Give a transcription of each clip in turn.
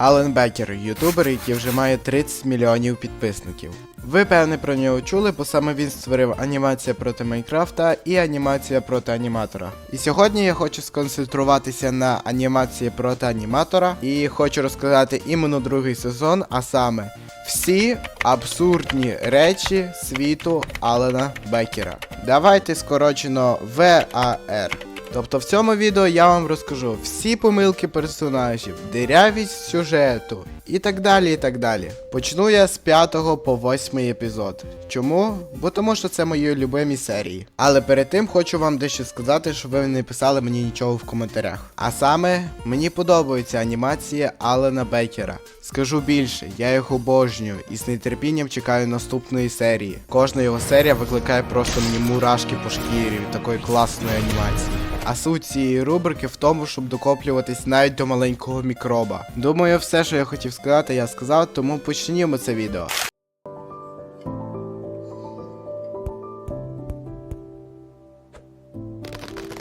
Ален Бекер, ютубер, який вже має 30 мільйонів підписників. Ви певне про нього чули, бо саме він створив анімація проти Майнкрафта і анімація проти аніматора. І сьогодні я хочу сконцентруватися на анімації проти аніматора і хочу розказати іменно другий сезон, а саме всі абсурдні речі світу Алена Бекера. Давайте скорочено VAR. Тобто в цьому відео я вам розкажу всі помилки персонажів, дирявість сюжету і так далі. і так далі. Почну я з 5 по 8 епізод. Чому? Бо тому що це мої любимі серії. Але перед тим хочу вам дещо сказати, щоб ви не писали мені нічого в коментарях. А саме, мені подобаються анімації Алена Бекера. Скажу більше, я їх обожнюю і з нетерпінням чекаю наступної серії. Кожна його серія викликає просто мені мурашки по шкірі такої класної анімації. А суть цієї рубрики в тому, щоб докоплюватись навіть до маленького мікроба. Думаю, все, що я хотів сказати, я сказав, тому почнімо це відео.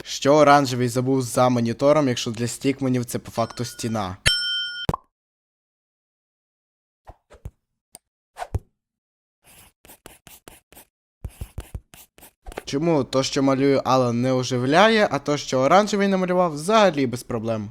Що оранжевий забув за монітором, якщо для стікменів це по факту стіна. Чому то, що малює Алан, не оживляє, а то, що оранжевий намалював, взагалі без проблем.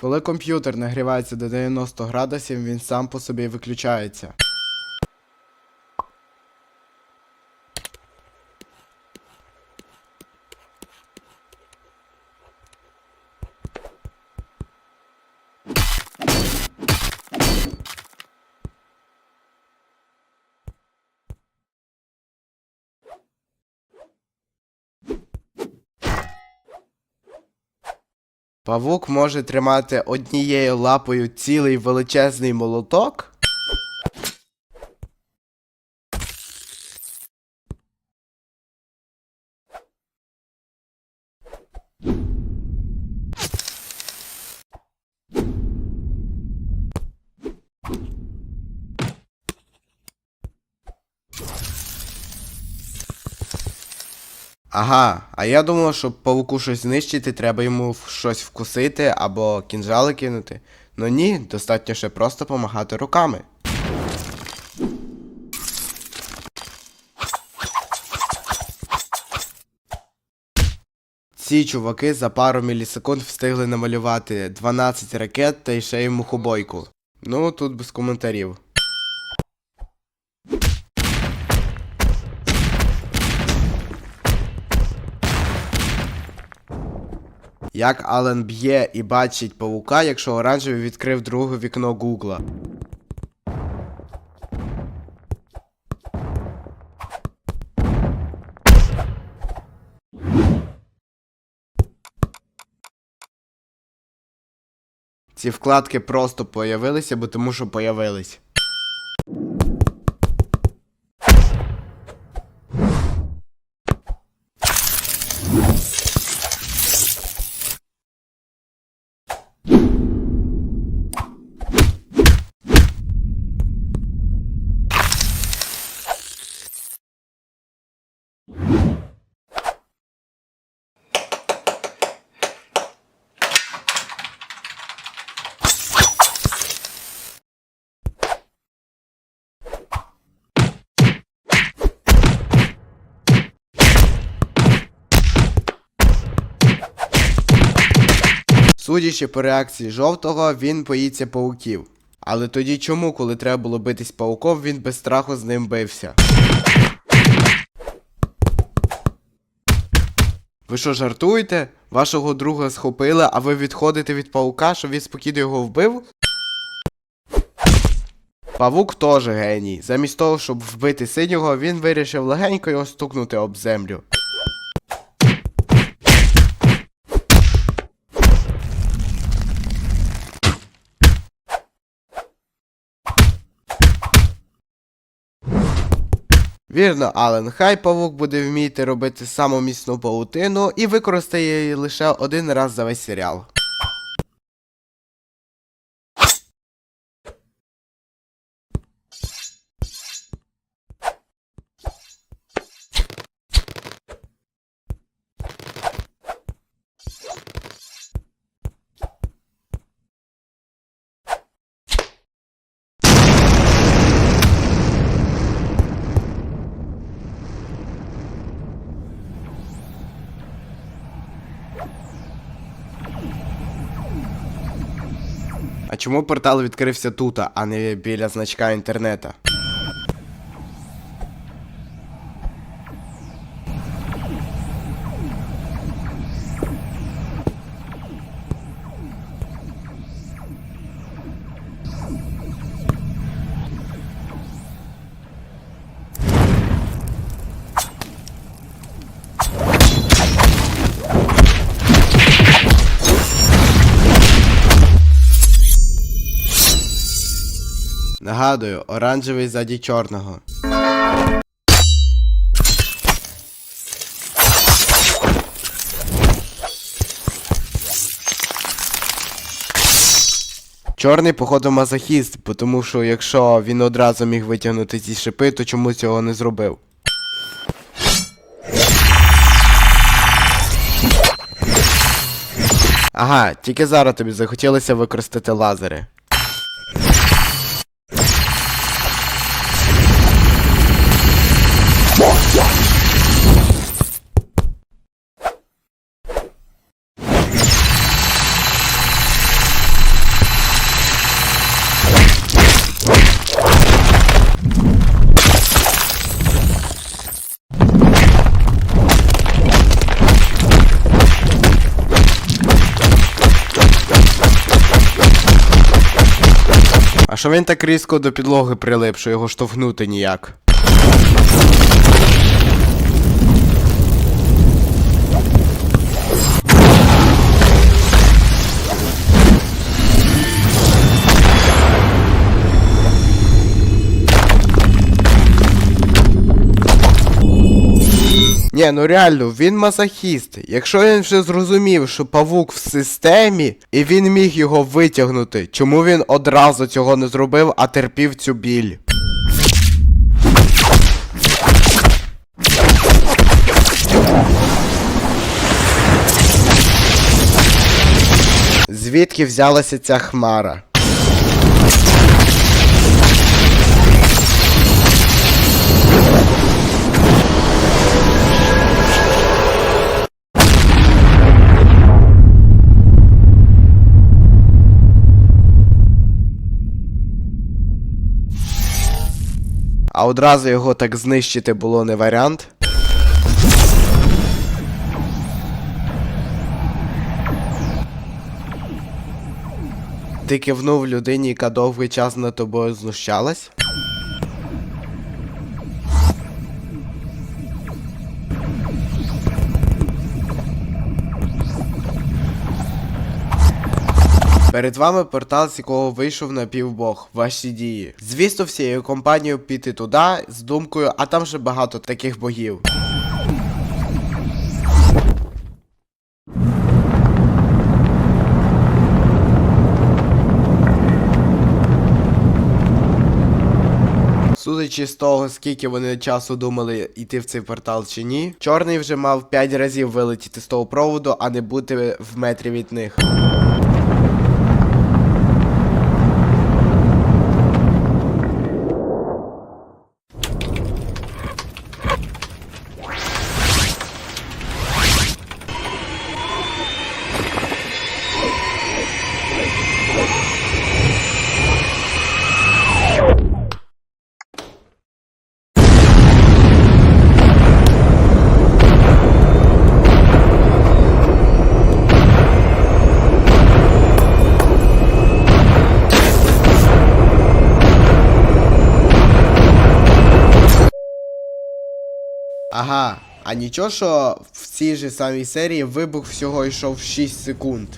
Коли комп'ютер нагрівається до 90 градусів, він сам по собі виключається. Павук може тримати однією лапою цілий величезний молоток. Ага, а я думав, щоб павуку щось знищити, треба йому щось вкусити або кінжали кинути. Ну ні, достатньо ще просто помагати руками. Ці чуваки за пару мілісекунд встигли намалювати 12 ракет та ще й мухобойку. Ну, тут без коментарів. Як Ален б'є і бачить павука, якщо оранжевий відкрив друге вікно Гугла. Ці вкладки просто появилися, бо тому що появились. Судячи по реакції жовтого, він боїться пауків. Але тоді чому, коли треба було битись пауком, він без страху з ним бився? Ви що жартуєте? Вашого друга схопили, а ви відходите від паука, щоб він спокійно його вбив? Павук теж геній. Замість того, щоб вбити синього, він вирішив легенько його стукнути об землю. Вірно, але хай павук буде вміти робити саму міцну паутину і використає її лише один раз за весь серіал. Чому портал відкрився тут, а не біля значка інтернета? Нагадую, оранжевий ззаді чорного. Чорний, походу, мазохіст, тому що якщо він одразу міг витягнути ці шипи, то чому цього не зробив? Ага, тільки зараз тобі захотілося використати лазери. А що він так різко до підлоги прилип, що його штовхнути ніяк? Ні, ну реально, він мазохіст. Якщо він вже зрозумів, що павук в системі, і він міг його витягнути, чому він одразу цього не зробив, а терпів цю біль? Звідки взялася ця хмара? А одразу його так знищити було не варіант. Ти кивнув людині, яка довгий час над тобою знущалась? Перед вами портал, з якого вийшов напівбог. Ваші дії. Звісно, всією компанією піти туди з думкою, а там же багато таких богів. Судячи з того, скільки вони часу думали йти в цей портал чи ні, чорний вже мав 5 разів вилетіти з того проводу, а не бути в метрі від них. Ага, а нічого, що в цій же самій серії вибух всього йшов 6 секунд.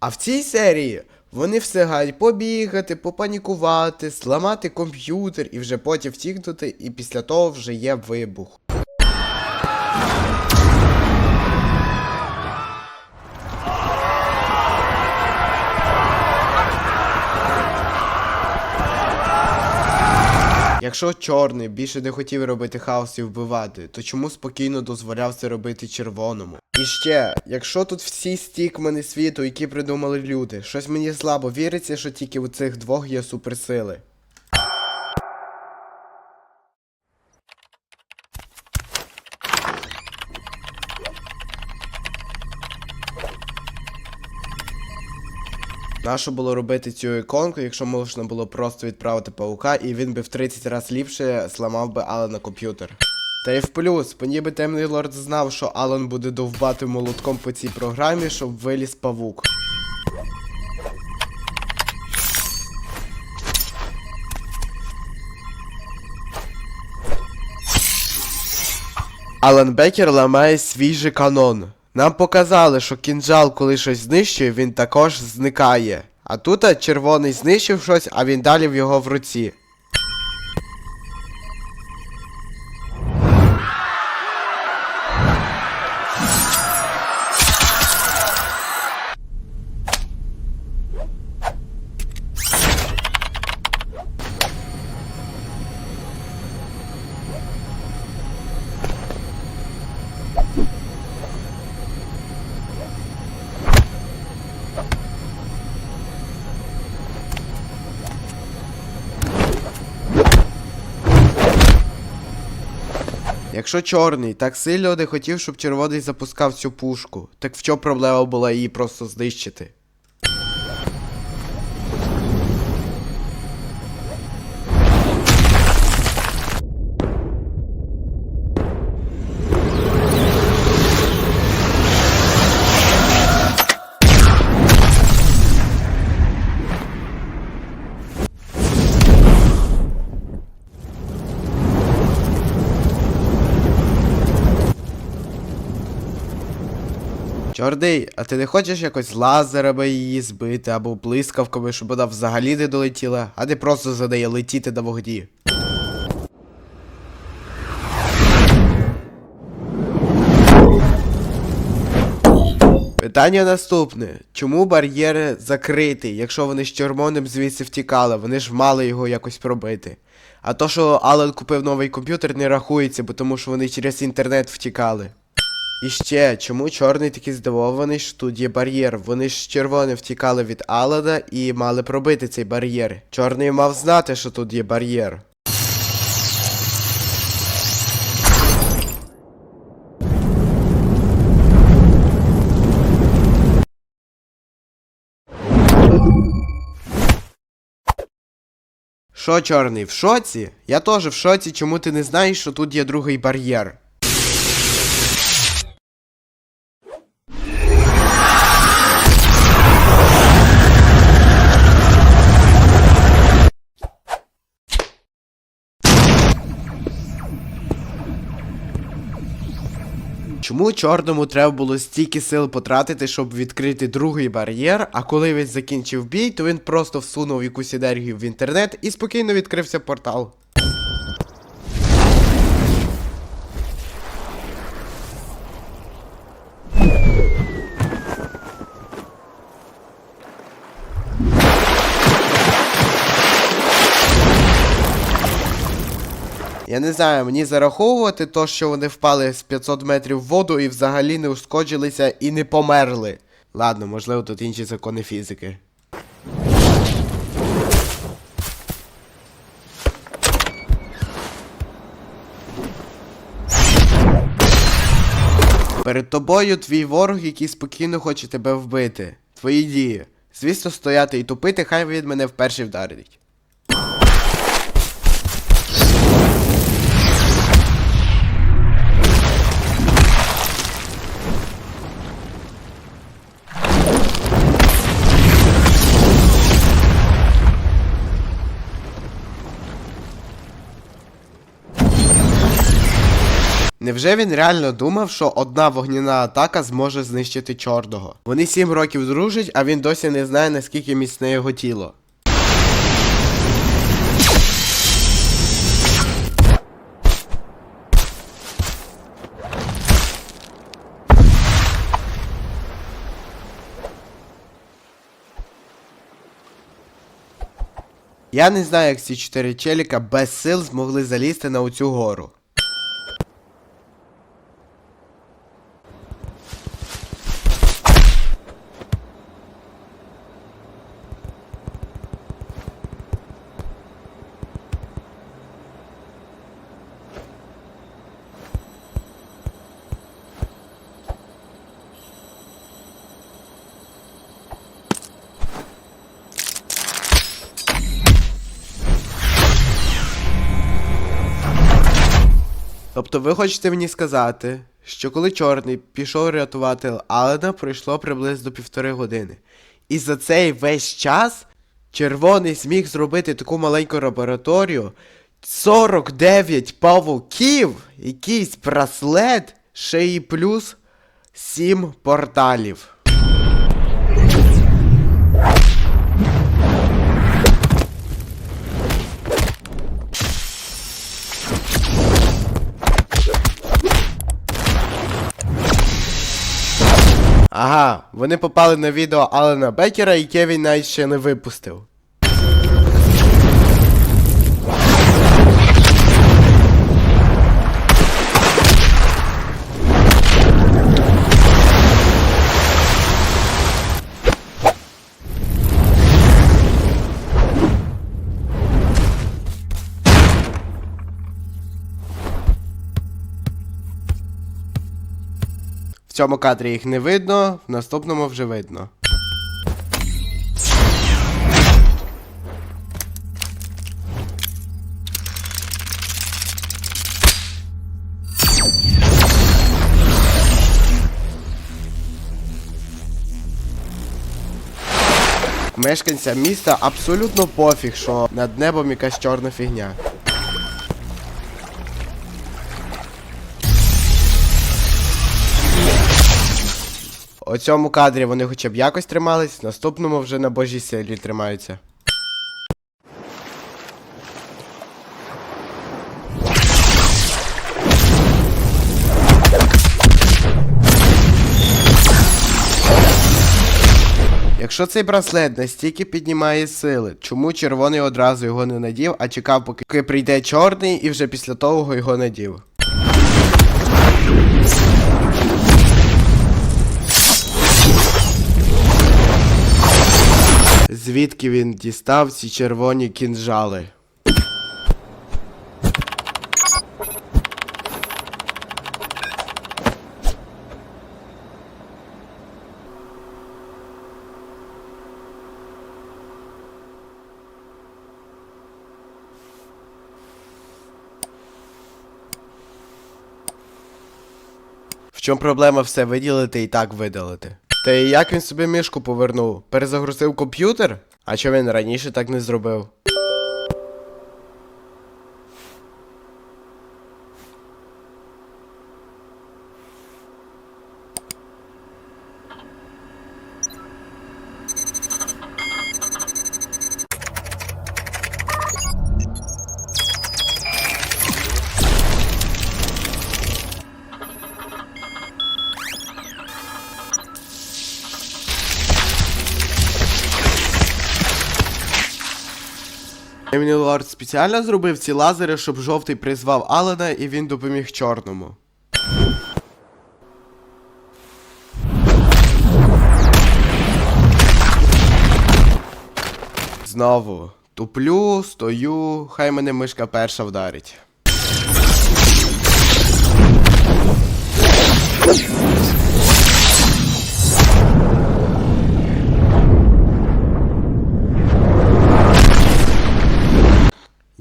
А в цій серії вони встигають побігати, попанікувати, зламати комп'ютер і вже потім втікнути, і після того вже є вибух. Якщо чорний більше не хотів робити хаос і вбивати, то чому спокійно дозволяв це робити червоному? І ще, якщо тут всі стікмени світу, які придумали люди, щось мені слабо віриться, що тільки у цих двох є суперсили. Нащо було робити цю іконку, якщо можна було просто відправити паука, і він би в 30 разів ліпше зламав би Алана комп'ютер. Та й в плюс, бо ніби темний лорд знав, що Алан буде довбати молотком по цій програмі, щоб виліз павук. Алан Бекер ламає свій же канон. Нам показали, що кінжал, коли щось знищує, він також зникає. А тут червоний знищив щось, а він далі в його в руці. Якщо чорний так сильно не хотів, щоб червоний запускав цю пушку, так в чому проблема була її просто знищити? Чорний, а ти не хочеш якось лазерами її збити або блискавками, щоб вона взагалі не долетіла, а не просто за неї летіти на вогні? Питання наступне: чому бар'єр закритий, якщо вони з червоним звідси втікали, вони ж мали його якось пробити. А то, що Ален купив новий комп'ютер, не рахується, бо тому що вони через інтернет втікали. І ще, чому чорний такий здивований, що тут є бар'єр? Вони ж з червоним втікали від Алана і мали пробити цей бар'єр. Чорний мав знати, що тут є бар'єр. Що, чорний, в шоці? Я теж в шоці, чому ти не знаєш, що тут є другий бар'єр. Чому чорному треба було стільки сил потратити, щоб відкрити другий бар'єр, а коли він закінчив бій, то він просто всунув якусь енергію в інтернет і спокійно відкрився портал. Я не знаю, мені зараховувати то, що вони впали з 500 метрів в воду і взагалі не ушкоджилися і не померли. Ладно, можливо, тут інші закони фізики. Перед тобою твій ворог, який спокійно хоче тебе вбити. Твої дії. Звісно, стояти і тупити, хай від мене вперше вдарить. Невже він реально думав, що одна вогняна атака зможе знищити чорного? Вони сім років дружать, а він досі не знає, наскільки міцне його тіло. Я не знаю, як ці чотири челіка без сил змогли залізти на оцю гору. Тобто ви хочете мені сказати, що коли чорний пішов рятувати Алена, пройшло приблизно півтори години. І за цей весь час червоний зміг зробити таку маленьку лабораторію. 49 павуків, якийсь браслет, ще і плюс 7 порталів. Ага, вони попали на відео Алена Бекера, яке він навіть ще не випустив. Цьому кадрі їх не видно, в наступному вже видно. Мешканцям міста абсолютно пофіг, що над небом якась чорна фігня. У цьому кадрі вони хоча б якось тримались, в наступному вже на божій силі тримаються. Якщо цей браслет настільки піднімає сили, чому червоний одразу його не надів, а чекав, поки прийде чорний, і вже після того його надів? Звідки він дістав ці червоні кінжали? В чому проблема все виділити і так видалити? Та як він собі мишку повернув? Перезагрузив комп'ютер? А чого він раніше так не зробив? Лорд спеціально зробив ці лазери, щоб жовтий призвав Алена і він допоміг чорному. Знову туплю, стою, хай мене мишка перша вдарить.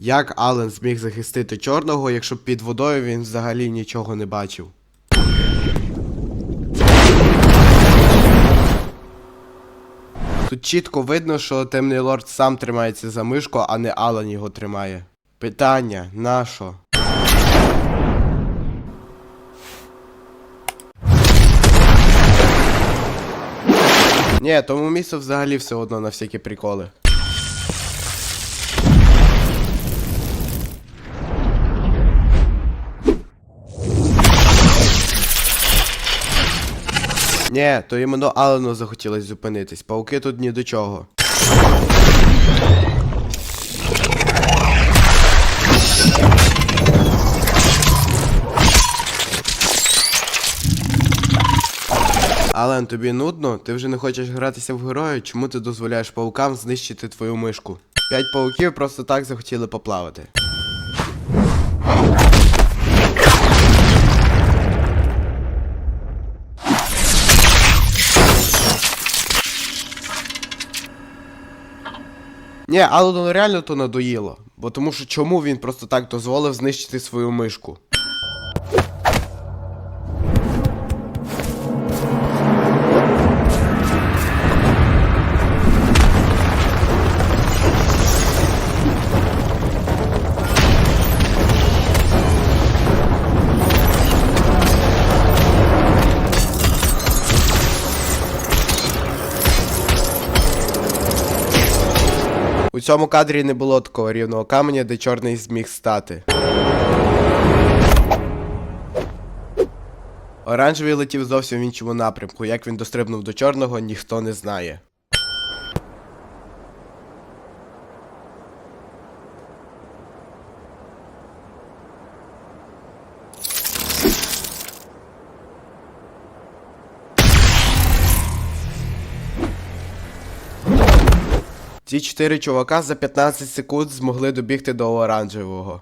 Як Ален зміг захистити чорного, якщо під водою він взагалі нічого не бачив? Тут чітко видно, що темний лорд сам тримається за мишку, а не Ален його тримає. Питання, нащо? Ні, тому місце взагалі все одно на всякі приколи. Ні, то іменно Алену захотілось зупинитись. Пауки тут ні до чого. Ален, тобі нудно? Ти вже не хочеш гратися в героя? Чому ти дозволяєш паукам знищити твою мишку? П'ять пауків просто так захотіли поплавати. Ні, Алену реально то надоїло. Бо тому що чому він просто так дозволив знищити свою мишку? Цьому кадрі не було такого рівного каменя, де чорний зміг стати. Оранжевий летів зовсім в іншому напрямку. Як він дострибнув до чорного, ніхто не знає. Ці чотири чувака за 15 секунд змогли добігти до оранжевого.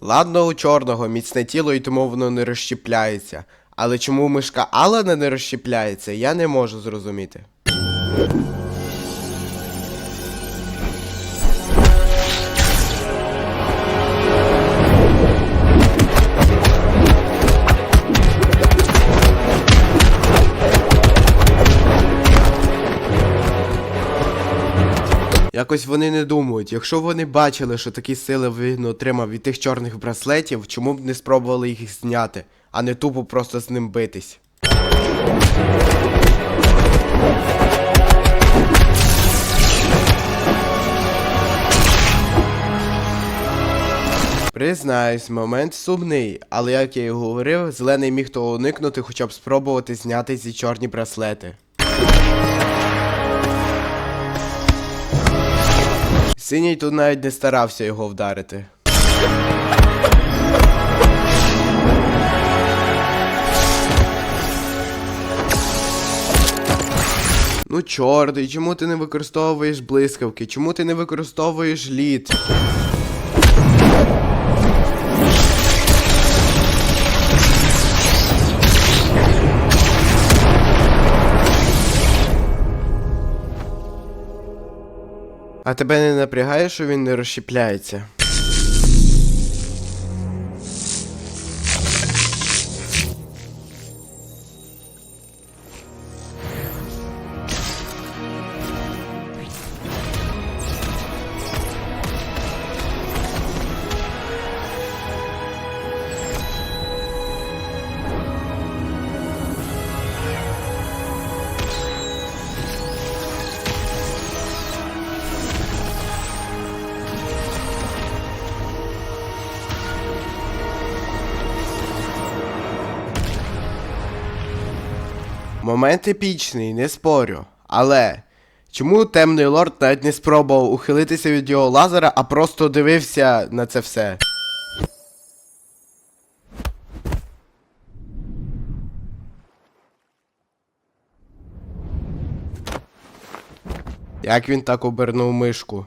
Ладно, у чорного міцне тіло і тому воно не розщіпляється. Але чому мишка Алана не розщіпляється, я не можу зрозуміти. Якось вони не думають, якщо вони бачили, що такі сили він отримав від тих чорних браслетів, чому б не спробували їх зняти, а не тупо просто з ним битись. Признаюсь, момент сумний, але як я і говорив, зелений міг того уникнути, хоча б спробувати зняти ці чорні браслети. Синій тут навіть не старався його вдарити. Ну, чорний, чому ти не використовуєш блискавки? Чому ти не використовуєш лід? А тебе не напрягає, що він не розщіпляється? Момент епічний, не спорю. Але чому темний лорд навіть не спробував ухилитися від його лазера, а просто дивився на це все? Як він так обернув мишку?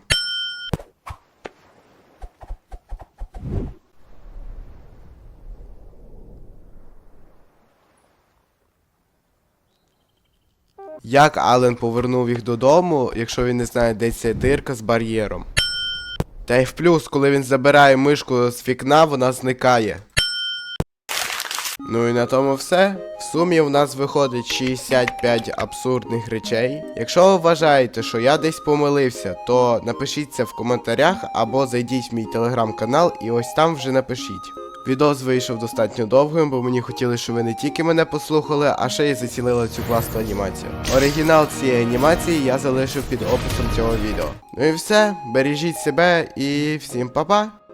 Як Ален повернув їх додому, якщо він не знає, де ця дирка з бар'єром? Та й в плюс, коли він забирає мишку з вікна, вона зникає. Ну і на тому все. В сумі в нас виходить 65 абсурдних речей. Якщо ви вважаєте, що я десь помилився, то напишіть це в коментарях або зайдіть в мій телеграм-канал і ось там вже напишіть. Відос вийшов достатньо довгим, бо мені хотілося, щоб ви не тільки мене послухали, а ще й зацілили цю класну анімацію. Оригінал цієї анімації я залишив під описом цього відео. Ну і все, бережіть себе і всім па-па!